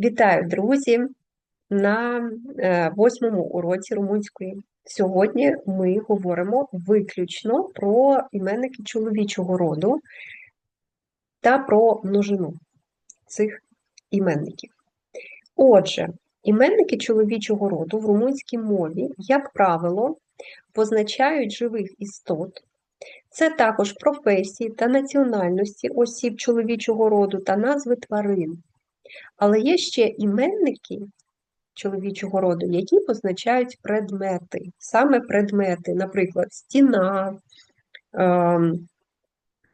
Вітаю, друзі, на е, восьмому уроці румунської. Сьогодні ми говоримо виключно про іменники чоловічого роду та про множину цих іменників. Отже, іменники чоловічого роду в румунській мові, як правило, позначають живих істот. Це також професії та національності осіб чоловічого роду та назви тварин. Але є ще іменники чоловічого роду, які позначають предмети, саме предмети, наприклад, стіна, е,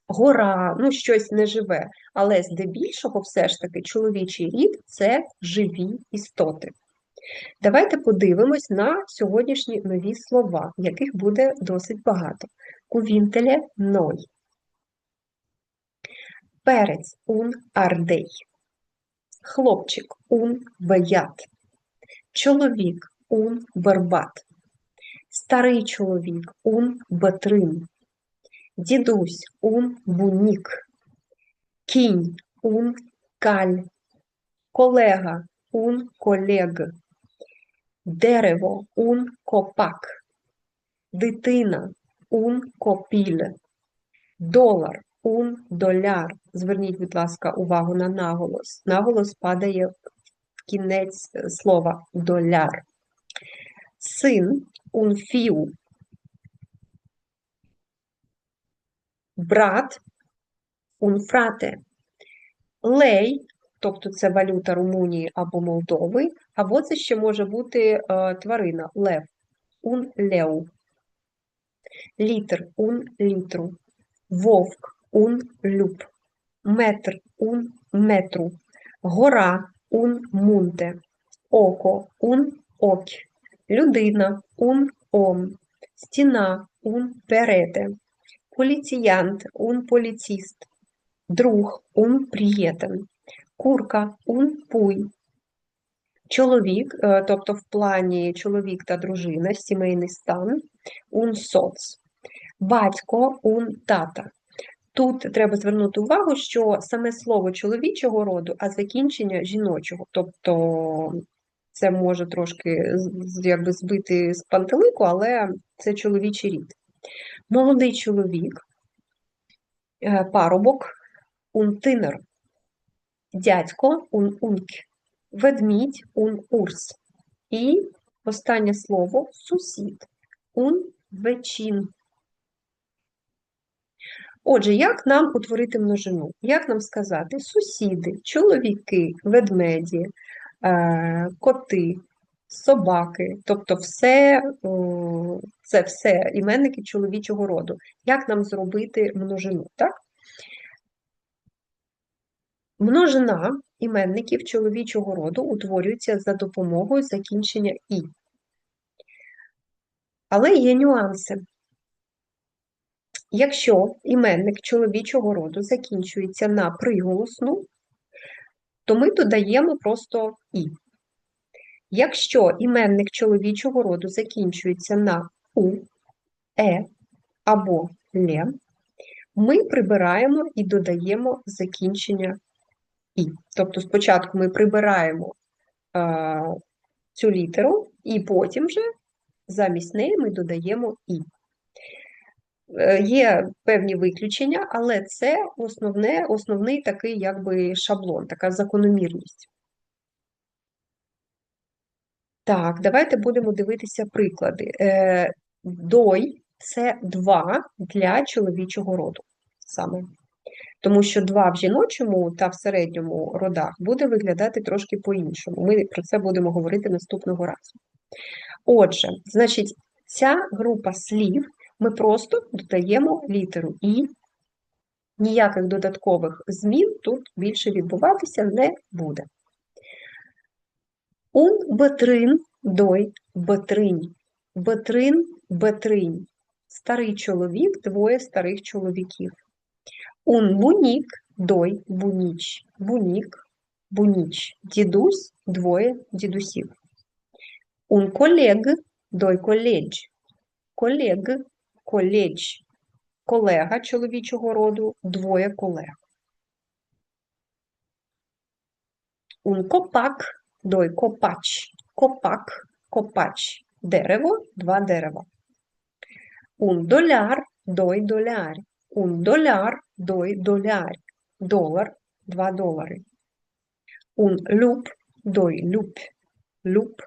гора, ну щось неживе. Але здебільшого, все ж таки, чоловічий рід це живі істоти. Давайте подивимось на сьогоднішні нові слова, яких буде досить багато. Кувінтеле ной. Перець ун ардей. Хлопчик ун беят. Чоловік ун бербат. Старий чоловік ун бетрин. Дідусь ун бунік. Кінь ун каль. Колега ун колег. Дерево ун копак. Дитина ун копіль. Долар ун доляр. Зверніть, будь ласка, увагу на наголос. Наголос падає в кінець слова доляр. Син ун фіу. Брат ун фрате. Лей, тобто це валюта Румунії або Молдови, або це ще може бути е, тварина лев, ун леу. Літр ун літру. Вовк ун люб, метр ун метру, гора ун мунте, око ун окь, людина ун ом, стіна ун перете, поліціянт ун поліціст, друг ун приєтен, курка ун пуй. Чоловік, е, тобто в плані чоловік та дружина, сімейний стан, ун соц, батько ун тата. Тут треба звернути увагу, що саме слово чоловічого роду, а закінчення жіночого. Тобто це може трошки якби, збити з пантелику, але це чоловічий рід. Молодий чоловік, е, парубок, унтинер, дядько ун унк, ведмідь ун урс. І останнє слово сусід ун вечін. Отже, як нам утворити множину? Як нам сказати? Сусіди, чоловіки, ведмеді, е, коти, собаки, тобто все, це все іменники чоловічого роду. Як нам зробити множину? так? Множина іменників чоловічого роду утворюється за допомогою закінчення І. Але є нюанси. Якщо іменник чоловічого роду закінчується на приголосну, то ми додаємо просто І. Якщо іменник чоловічого роду закінчується на У, Е або Ле, ми прибираємо і додаємо закінчення І. Тобто спочатку ми прибираємо е, цю літеру, і потім вже замість неї ми додаємо І. Е, є певні виключення, але це основне, основний такий якби шаблон, така закономірність. Так, давайте будемо дивитися приклади. Е, дой це два для чоловічого роду саме. Тому що два в жіночому та в середньому родах буде виглядати трошки по-іншому. Ми про це будемо говорити наступного разу. Отже, значить, ця група слів ми просто додаємо літеру І, ніяких додаткових змін тут більше відбуватися не буде. Ун бетрин дой бетринь. Бетрин бетринь. Старий чоловік, двоє старих чоловіків. Ун бунік дой буніч. Бунік, буніч. Дідусь двоє дідусів. Ун колег дой коледж. Колег коледж колега чоловічого роду, двоє колег. Un копак, дой копач. Копак, копач. Дерево, два дерева. Un доляр, дой доляр. Un доляр, дой доляр. Долар, два долари. Un люб, дой люб. Люб,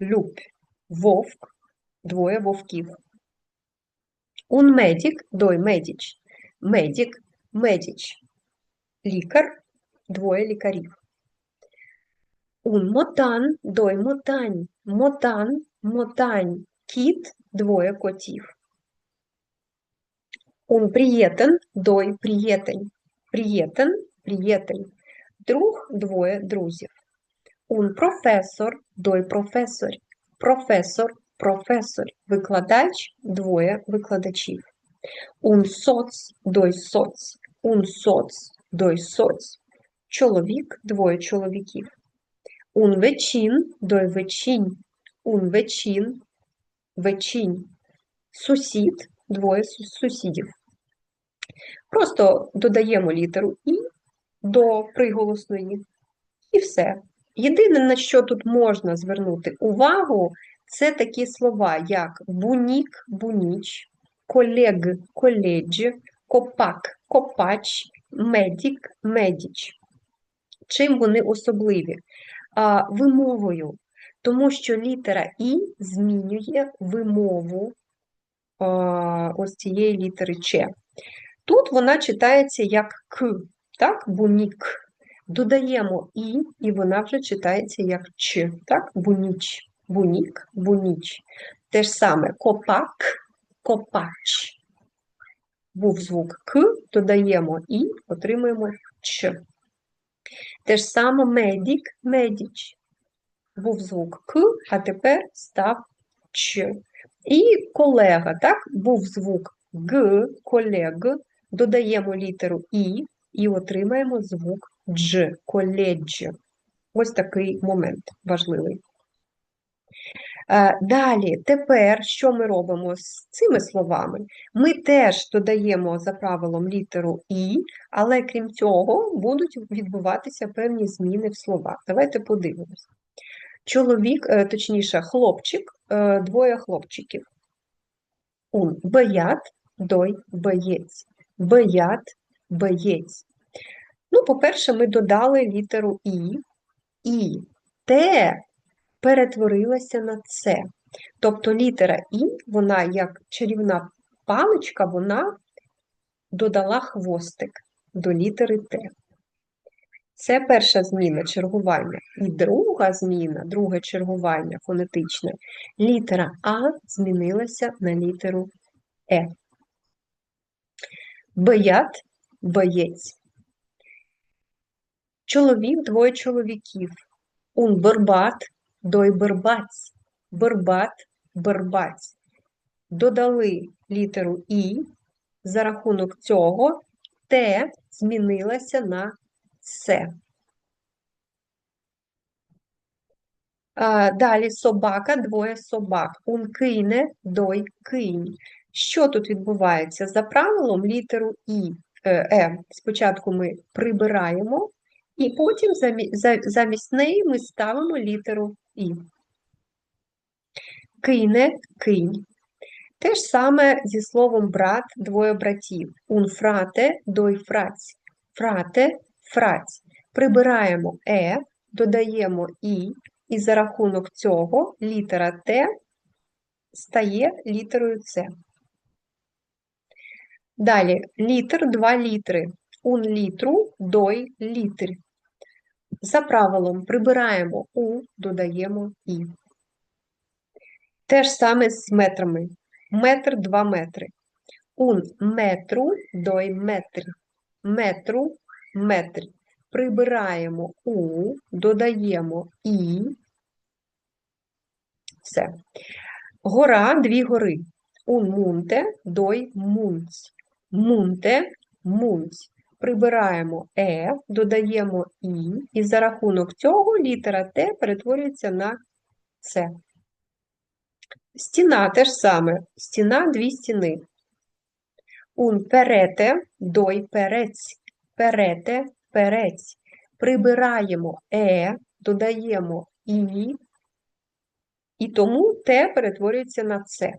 люб. Вовк, двоє вовків. Un медик, дой медіч. Медик, медіч. Лікар, двоє лікарів. Un мотан, дой мотань. Мотан, мотань. Кіт, двоє котів. Un приєтен, дой приєтень. Приєтен, приєтень. Друг, двоє друзів. Un професор, дой професор. Професор, професор. Викладач, двоє викладачів. Un соц, дой соц. Un соц, дой соц. Чоловік, двоє чоловіків. Un вечін, дой вечінь. Un вечін, вечінь. Сусід, двоє сусідів. Просто додаємо літеру І до приголосної і все. Єдине, на що тут можна звернути увагу, це такі слова, як бунік, буніч, колег, коледж, копак, копач, медік, медіч. Чим вони особливі? А, вимовою, тому що літера І змінює вимову а, ось цієї літери Ч. Тут вона читається як К, так, бунік. Додаємо І, і вона вже читається як Ч, так, буніч, бунік, буніч. Те ж саме копак, копач. Був звук К, додаємо І, отримуємо Ч. Те ж саме медік, медіч. Був звук К, а тепер став Ч. І колега, так, був звук Г, колег, додаємо літеру І і отримаємо звук Дж, коледж. Ось такий момент важливий. Е, Далі, тепер, що ми робимо з цими словами? Ми теж додаємо за правилом літеру І, але крім цього будуть відбуватися певні зміни в словах. Давайте подивимось. Чоловік, е, точніше, хлопчик, е, двоє хлопчиків. Un боят, дой боєць. Боят, боєць. Ну, по-перше, ми додали літеру І, і Т перетворилася на С. Тобто літера І, вона як чарівна паличка, вона додала хвостик до літери Т. Це перша зміна чергування. І друга зміна, друге чергування фонетичне, літера А змінилася на літеру Е. Боят боєць. Чоловік двоє чоловіків. Un бербат, дой бербаць. Бербат, бербаць. Додали літеру І. За рахунок цього Т змінилася на С. Далі собака, двоє собак. Un кине, дой кинь. Що тут відбувається? За правилом літеру І, е, Е спочатку ми прибираємо, і потім замі- замість неї ми ставимо літеру І. Кине, кинь. Те ж саме зі словом брат, двоє братів. Un frate, дой фраць. Фрате, фраць. Прибираємо Е, додаємо І, і за рахунок цього літера Т стає літерою С. Далі літер, два літри. Un літру, дой літр. За правилом прибираємо У, додаємо І. Те ж саме з метрами. Метр, два метри. Un метру, дой метр. Метру, метр. Прибираємо У, додаємо І. Все. Гора, дві гори. Un мунте, дой мунць. Мунте, мунць. Прибираємо Е, додаємо І, і за рахунок цього літера Т перетворюється на С. Стіна теж саме. Стіна дві стіни. Un перете, дой перець. Перете, перець. Прибираємо Е, додаємо І, і тому Т перетворюється на С.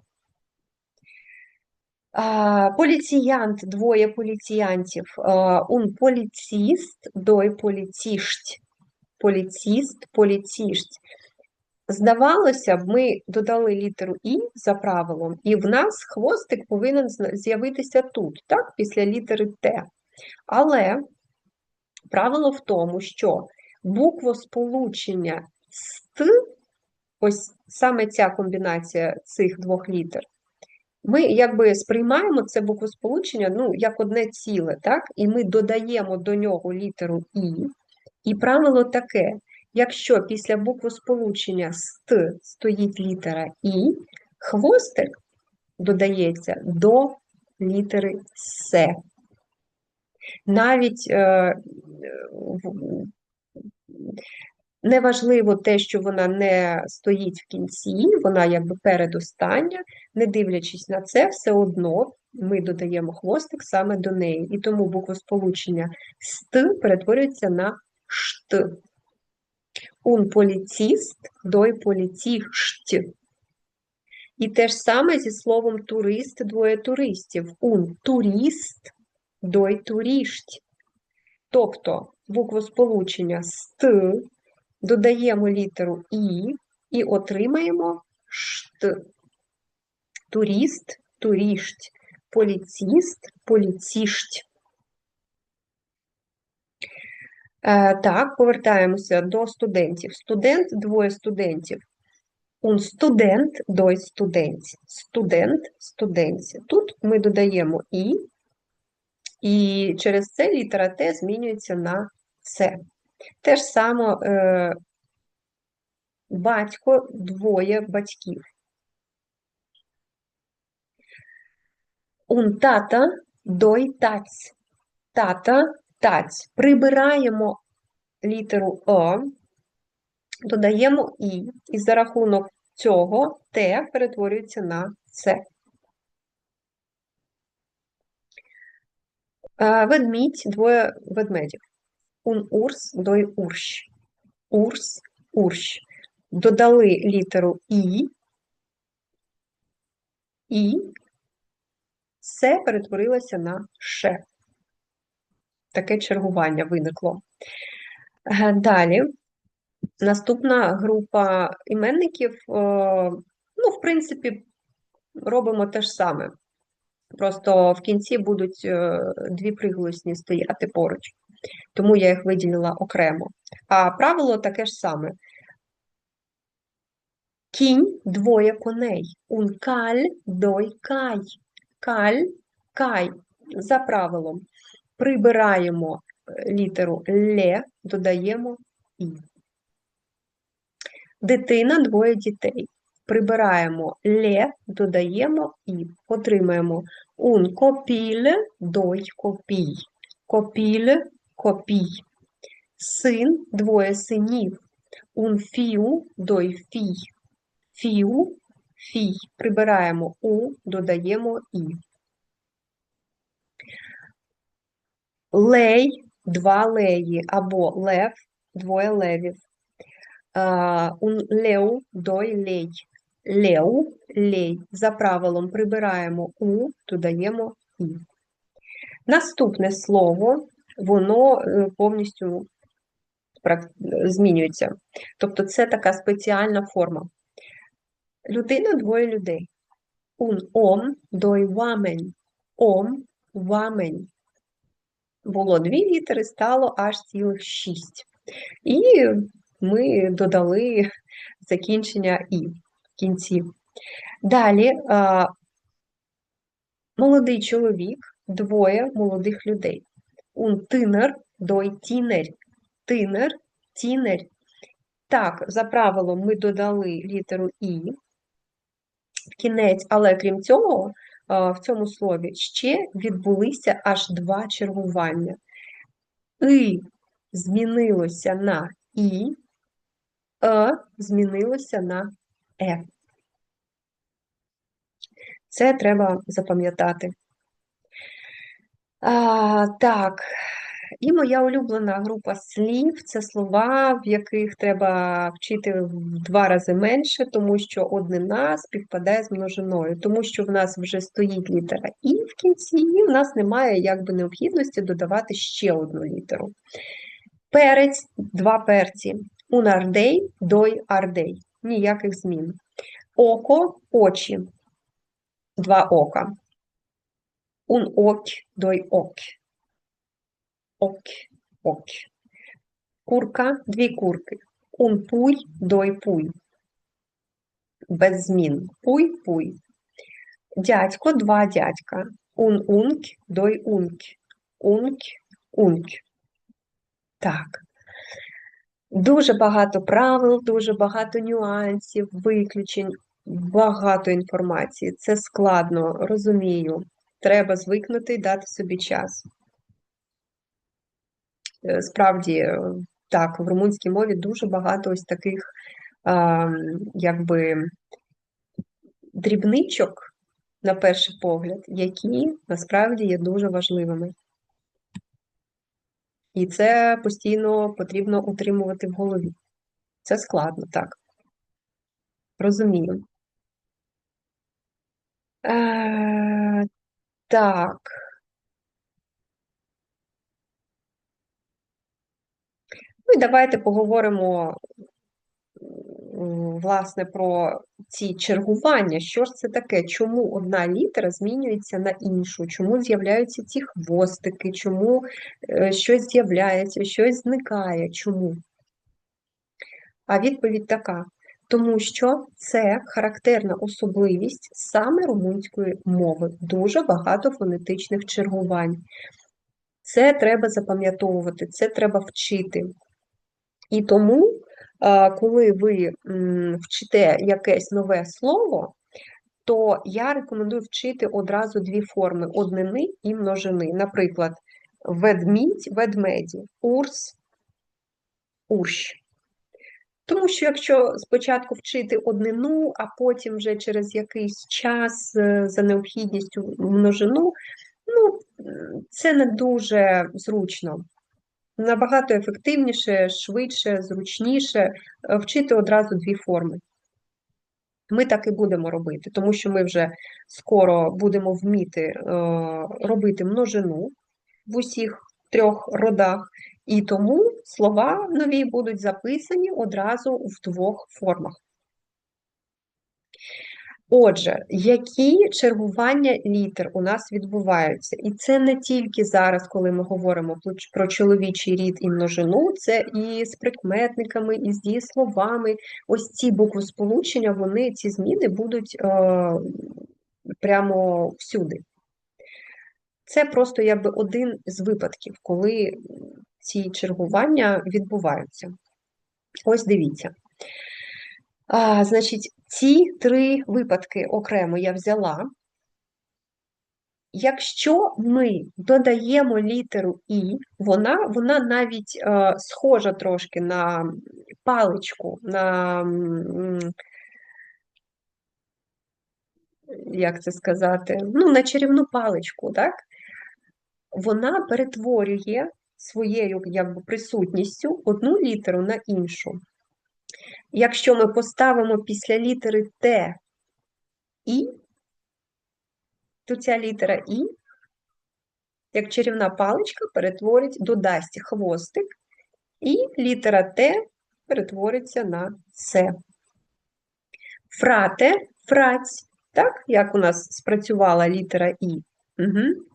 Поліціянт, двоє поліціянтів. Un поліціст, дой поліцішть. Поліціст, поліцішть. Здавалося б, ми додали літеру І за правилом, і в нас хвостик повинен з'явитися тут, так, після літери Т. Але правило в тому, що буквосполучення з Т, ось саме ця комбінація цих двох літер, ми якби сприймаємо це буквосполучення ну, як одне ціле, так? І ми додаємо до нього літеру І. І правило таке: якщо після буквосполучення з Т стоїть літера І, хвостик додається до літери С. Навіть е, неважливо те, що вона не стоїть в кінці, вона якби передостання, не дивлячись на це, все одно ми додаємо хвостик саме до неї. І тому буквосполучення з Т перетворюється на шт. Un поліціст, дой поліцішт. І те ж саме зі словом турист, двоє туристів. Un туріст, дой турішт. Тобто буквосполучення з Т додаємо літеру І і отримаємо шт. Туріст, турішт, поліціст, поліцішть. Е, Так, повертаємося до студентів. Студент, двоє студентів. Un студент, дой студент. Студент, студенці. Тут ми додаємо І, і через це літера Т змінюється на С. Те ж саме е, батько, двоє батьків. Un тата, дой таць. Тата, таць. Прибираємо літеру О, додаємо І, і за рахунок цього Т перетворюється на С. Е, Ведмідь, двоє ведмедів. Un урс, дой урщ. Урс, урщ. Додали літеру І, і С перетворилося на Ш. Таке чергування виникло. Е, Далі. Наступна група іменників, е, ну, в принципі, робимо те ж саме. Просто в кінці будуть е, дві приголосні стояти поруч, тому я їх виділила окремо. А правило таке ж саме. Кінь двоє коней. Un каль дой кай. Каль кай. За правилом. Прибираємо е, літеру ле, додаємо і. Дитина двоє дітей. Прибираємо ле, додаємо і. Отримаємо un копіль дой копій. Копіль копій. Син двоє синів. Un фіу дой фій. Фіу фій. Прибираємо у, додаємо і. Лей два леї або лев двоє левів. Un леу дой лей. Леу лей. За правилом прибираємо у, додаємо і. Наступне слово, воно е, повністю змінюється. Тобто це така спеціальна форма. Людина двоє людей. Un ом дой вамень. Ом вамень. Було дві літери, стало аж цілих шість. І ми додали закінчення і в кінці. Далі молодий чоловік, двоє молодих людей. Un тинер дой тінер. Тинер, тінер. Так, за правилом ми додали літеру І в кінець, але крім цього, в цьому слові ще відбулися аж два чергування. И змінилося на І, Е змінилося на Е. Це треба запам'ятати. А, так, І моя улюблена група слів це слова, в яких треба вчити в два рази менше, тому що однина співпадає з множиною, тому що в нас вже стоїть літера І в кінці, і в нас немає якби необхідності додавати ще одну літеру. Перець, два перці. Un ардей, дой ардей. Ніяких змін. Око, очі. Два ока. Un ок, дой ок. Ок, ок. Курка, дві курки. Un пуй, дой пуй. Без змін. Пуй, пуй. Дядько, два дядька. Un унк, дой унк. Унк, унк. Так. Дуже багато правил, дуже багато нюансів, виключень, багато інформації. Це складно, розумію. Треба звикнути і дати собі час. Е, Справді, е, так, в румунській мові дуже багато ось таких, а, якби, дрібничок, на перший погляд, які насправді є дуже важливими. І це постійно потрібно утримувати в голові. Це складно, так. Розумію. Так. Ну і давайте поговоримо, власне, про ці чергування. Що ж це таке? Чому одна літера змінюється на іншу? Чому з'являються ці хвостики? Чому е, щось з'являється, щось зникає? Чому? А відповідь така: тому що це характерна особливість саме румунської мови. Дуже багато фонетичних чергувань. Це треба запам'ятовувати, це треба вчити. І тому, коли ви вчите якесь нове слово, то я рекомендую вчити одразу дві форми однини і множини. Наприклад, ведмідь, ведмеді, урс, урщ. Тому що якщо спочатку вчити однину, а потім вже через якийсь час е, за необхідністю множину, ну, це не дуже зручно. Набагато ефективніше, швидше, зручніше е, вчити одразу дві форми. Ми так і будемо робити, тому що ми вже скоро будемо вміти е, робити множину в усіх трьох родах, і тому слова нові будуть записані одразу в двох формах. Отже, які чергування літер у нас відбуваються? І це не тільки зараз, коли ми говоримо про чоловічий рід і множину, це і з прикметниками, і з дієсловами. Ось ці буквосполучення, вони, ці зміни будуть е, прямо всюди. Це просто якби один з випадків, коли ці чергування відбуваються. Ось дивіться. А, Значить, ці три випадки окремо я взяла. Якщо ми додаємо літеру І, вона вона навіть е, схожа трошки на паличку, на, як це сказати, ну, на чарівну паличку, так? Вона перетворює своєю якби, присутністю одну літеру на іншу. Якщо ми поставимо після літери Т І, то ця літера І, як чарівна паличка, перетворить, додасть хвостик, і літера Т перетвориться на С. Фрате, фраць, так, як у нас спрацювала літера І. Угу.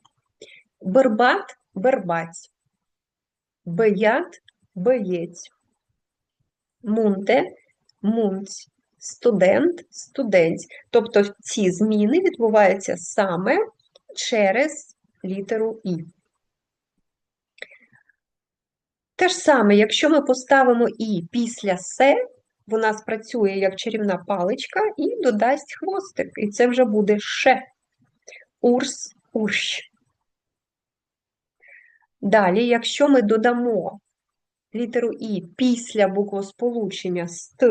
Бербат, бербаць. Беят, боєць. Мунте, мунць, студент, студентць. Тобто ці зміни відбуваються саме через літеру І. Те ж саме, якщо ми поставимо І після Се, вона спрацює як чарівна паличка і додасть хвостик. І це вже буде ше. Урс, урщ. Далі, якщо ми додамо літеру І після буквосполучення ст,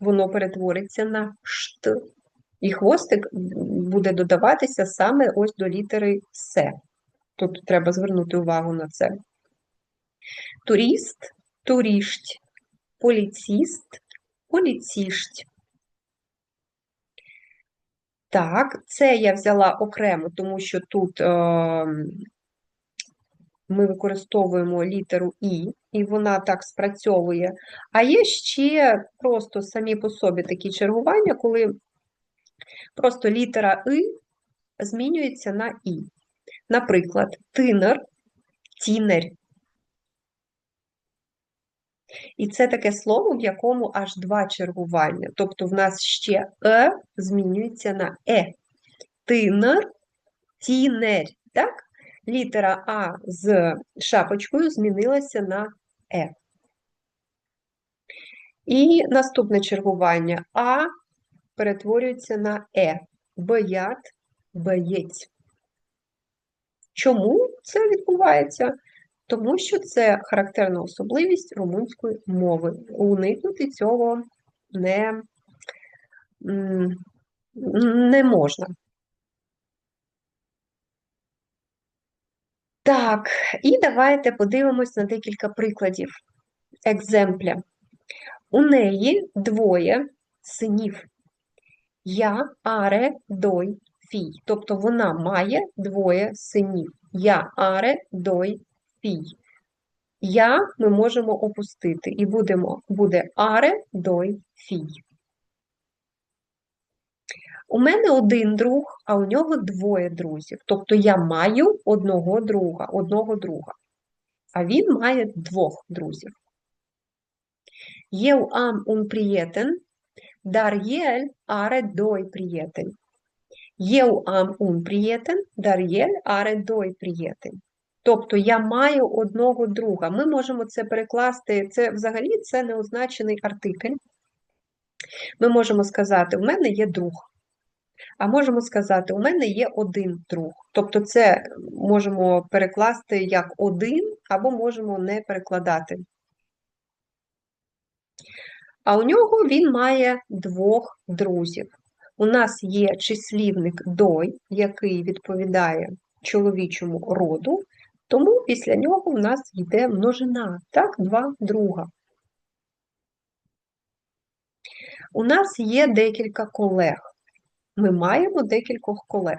воно перетвориться на шт. І хвостик буде додаватися саме ось до літери С. Тут треба звернути увагу на це. Туріст, турішть, поліціст, поліцішть. Так, це я взяла окремо, тому що тут е, ми використовуємо літеру І, і вона так спрацьовує. А є ще просто самі по собі такі чергування, коли просто літера И змінюється на І. Наприклад, тинер, тінер. І це таке слово, в якому аж два чергування. Тобто в нас ще Е змінюється на Е. Тинер, тінер. Так? Літера А з шапочкою змінилася на Е. І наступне чергування А перетворюється на Е. Боят, боєць. Чому це відбувається? Тому що це характерна особливість румунської мови. Уникнути цього не, не можна. Так, і давайте подивимось на декілька прикладів. Екземпля. У неї двоє синів. Я аре дой фій. Тобто вона має двоє синів. Я аре дой фій. Я ми можемо опустити, і будемо, буде аре дой фій. У мене один друг, а у нього двоє друзів. Тобто я маю одного друга, одного друга, а він має двох друзів. Eu am un prieten, dar el are doi prieteni. Eu am un prieten, dar el are doi prieteni. Тобто я маю одного друга. Ми можемо це перекласти, це взагалі це неозначений артикль. Ми можемо сказати, у мене є друг. А можемо сказати, у мене є один друг. Тобто, це можемо перекласти як один, або можемо не перекладати. А у нього він має двох друзів. У нас є числівник дой, який відповідає чоловічому роду, тому після нього в нас йде множина, так, два друга. У нас є декілька колег. Ми маємо декількох колег.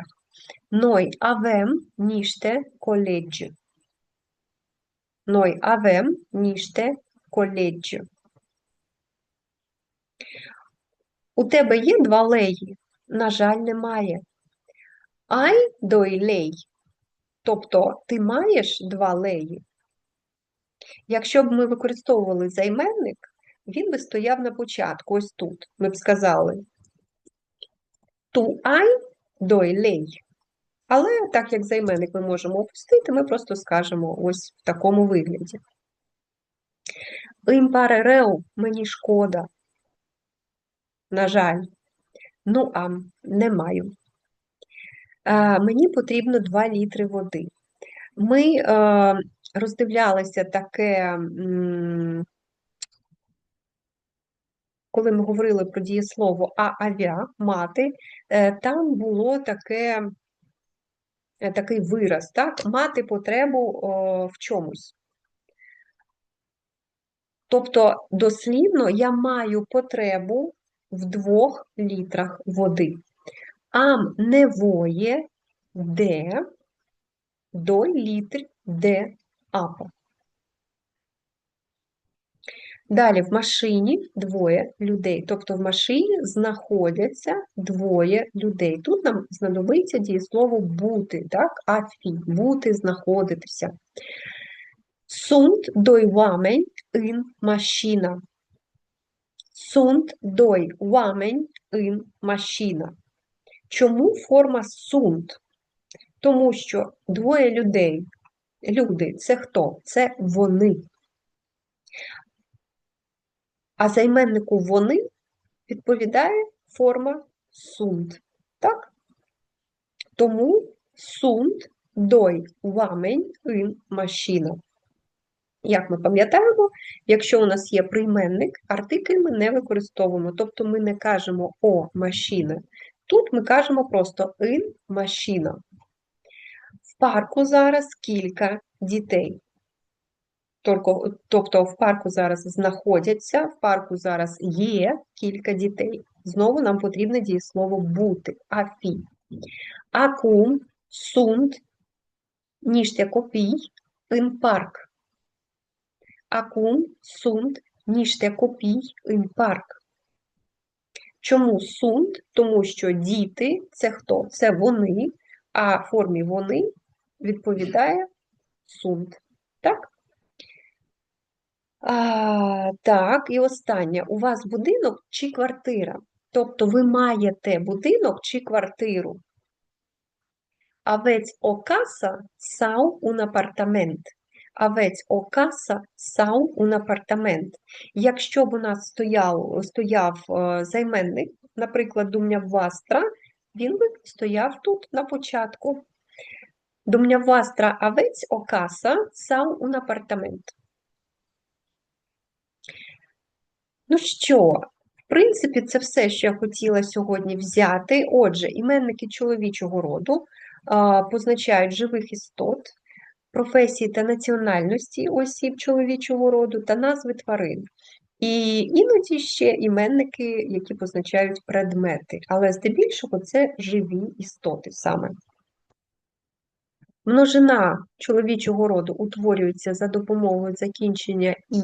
Noi avem niște colegi. Noi avem niște colegi. У тебе є два леї? На жаль, немає. Ай дой лей. Тобто ти маєш два леї. Якщо б ми використовували займенник, він би стояв на початку, ось тут. Ми б сказали ту ай дой лей. Але так як займенник ми можемо опустити, ми просто скажемо ось в такому вигляді. Імпаререу мені шкода. На жаль, ну а не маю. А, Мені потрібно 2 літри води. Ми а, роздивлялися таке, коли ми говорили про дієслово а авіа мати, е, там було таке, е, такий вираз, так? мати потребу в чомусь. Тобто, дослідно я маю потребу в двох літрах води. Ам невоє де до літр де апа. Далі в машині двоє людей, тобто в машині знаходяться двоє людей. Тут нам знадобиться дієслово бути, так? Афі, бути, знаходитися. Sunt doi oameni în mașină. Sunt doi oameni în mașină. Чому форма sunt? Тому що двоє людей. Люди це хто? Це вони. А займеннику вони відповідає форма sunt. Так? Тому sunt дой вамень ін машина. Як ми пам'ятаємо, якщо у нас є прийменник, артикль ми не використовуємо, тобто ми не кажемо о машина. Тут ми кажемо просто ін машина. В парку зараз кілька дітей. Тобто в парку зараз знаходяться, в парку зараз є кілька дітей. Знову нам потрібне дієслово бути. Афі. Acum sunt niște copii în parc. Acum sunt niște copii în parc. Чому sunt? Тому що діти це хто? Це вони, а формі вони відповідає sunt. Так? Так, і останнє. У вас будинок чи квартира? Тобто ви маєте будинок чи квартиру? O casă sau un? Aveți o casă sau un apartament? Якщо б у нас стояв, стояв е, займенник, наприклад, dumneavoastră, він би стояв тут на початку. Dumneavoastră aveți o casă sau un apartament? Ну що, в принципі, це все, що я хотіла сьогодні взяти. Отже, іменники чоловічого роду а, позначають живих істот, професії та національності осіб чоловічого роду та назви тварин. І іноді ще іменники, які позначають предмети, але здебільшого це живі істоти саме. Множина чоловічого роду утворюється за допомогою закінчення і,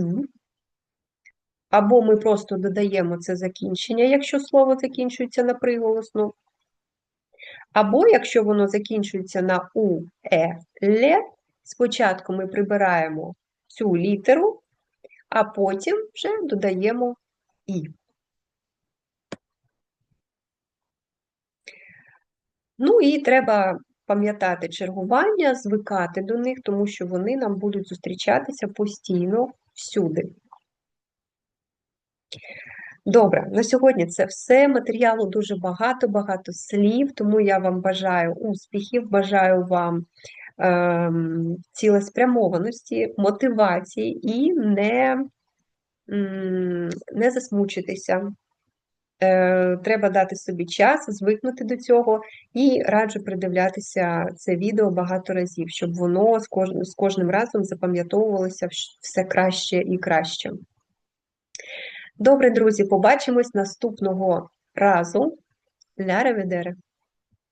або ми просто додаємо це закінчення, якщо слово закінчується на приголосну, або якщо воно закінчується на у, е, ле, спочатку ми прибираємо цю літеру, а потім вже додаємо і. Ну і треба пам'ятати чергування, звикати до них, тому що вони нам будуть зустрічатися постійно всюди. Добре, на сьогодні це все. Матеріалу дуже багато, багато слів, тому я вам бажаю успіхів, бажаю вам ем, цілеспрямованості, мотивації і не, не засмучитися. Е, Треба дати собі час, звикнути до цього і раджу придивлятися це відео багато разів, щоб воно з кожним разом запам'ятовувалося все краще і краще. Добре, друзі, побачимось наступного разу. Ля реведере!